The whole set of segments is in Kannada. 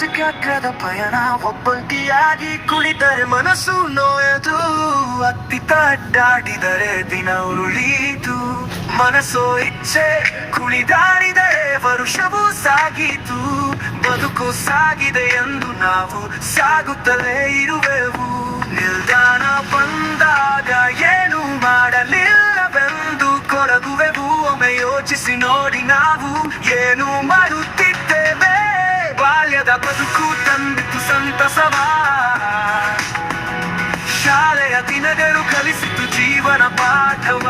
ಚಕ್ರದ ಪಯಣ, ಒಬ್ಬಂಟಿಯಾಗಿ ಕುಳಿತರೆ ಮನಸ್ಸು ನೋಯದು. ಅತ್ತಿತ್ತ ಅಡ್ಡಾಡಿದರೆ ದಿನ ಉರುಳೀತು ಮನಸ್ಸೋ ಇಚ್ಛೆ ಕುಳಿದಾಡಿದರೆ ವರುಷವೂ ಸಾಗಿತು. ಬದುಕು ಸಾಗಿದೆ ಎಂದು ನಾವು ಸಾಗುತ್ತಲೇ ಇರುವೆವು. ನಿಲ್ದಾಣ ಬಂದಾಗ ಏನು ಮಾಡಲಿಲ್ಲವೆಂದು ಕೊರಗುವೆವು ಒಮ್ಮೆ ಯೋಚಿಸಿ ನೋಡಿ ನಾವು ಏನು ಮಾಡು ಬದುಕು ತಂದಿತು ಸಂತಸವ ಶಾಲೆಯ ದಿನಗಳು ಕಲಿಸಿತು ಜೀವನ ಪಾಠವ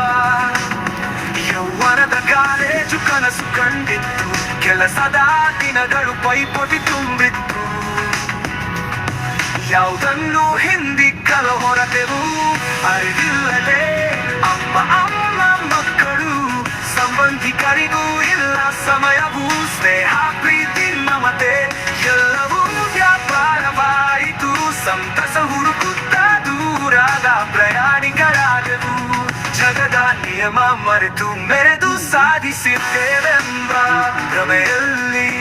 ಯೌವನದ ಕಾಲೇಜು ಕನಸು ಕಂಡಿತ್ತು ಕೆಲಸದ ದಿನಗಳು ಪೈಪೊಟಿ ತುಂಬಿತ್ತು ಯಾವುದನ್ನು ಹಿಂದಿಕ್ಕಲು ಹೊರತೆವು ಅರಿವಿಲ್ಲದೆ ಅಪ್ಪ ಅಮ್ಮ ಮಕ್ಕಳು ಸಂಬಂಧಿಕರಿಗೂ ಇಲ್ಲ ಸಮಯವು ಸಂತಸ ಹುಡುಕುತ್ತ ದೂರಾದ ಪ್ರಯಾಣಿಕರಾದೆವು. ಜಗದ ನಿಯಮ ಮರೆತು ಮೆರೆದು ಸಾಧಿಸಿದ್ದೇವೆಂಬ ಭ್ರಮೆಯಲ್ಲಿ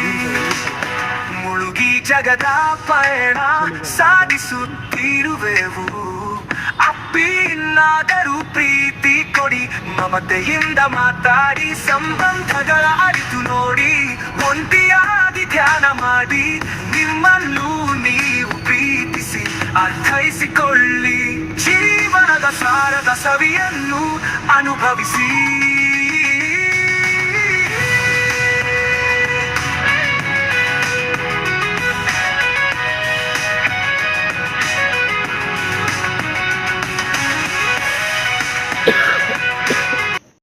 ಮುಳುಗಿ ಜಗದ ಪಯಣ ಸಾಧಿಸುತ್ತಿರುವೆವು. ಅಪ್ಪಿನ್ನಾದರೂ ಪ್ರೀತಿ ಕೊಡಿ, ಮಮತೆಯಿಂದ ಮಾತಾಡಿ, ಸಂಬಂಧಗಳ ಅರಿತು ನೋಡಿ, ಒಂಟಿಯಾಗಿ ಧ್ಯಾನ ಮಾಡಿ ನಿಮ್ಮಲ್ಲೂ ಅರ್ಥೈಸಿಕೊಳ್ಳಿ ಜೀವನದ ಸಾರದ ಸವಿಯನ್ನು ಅನುಭವಿಸಿ.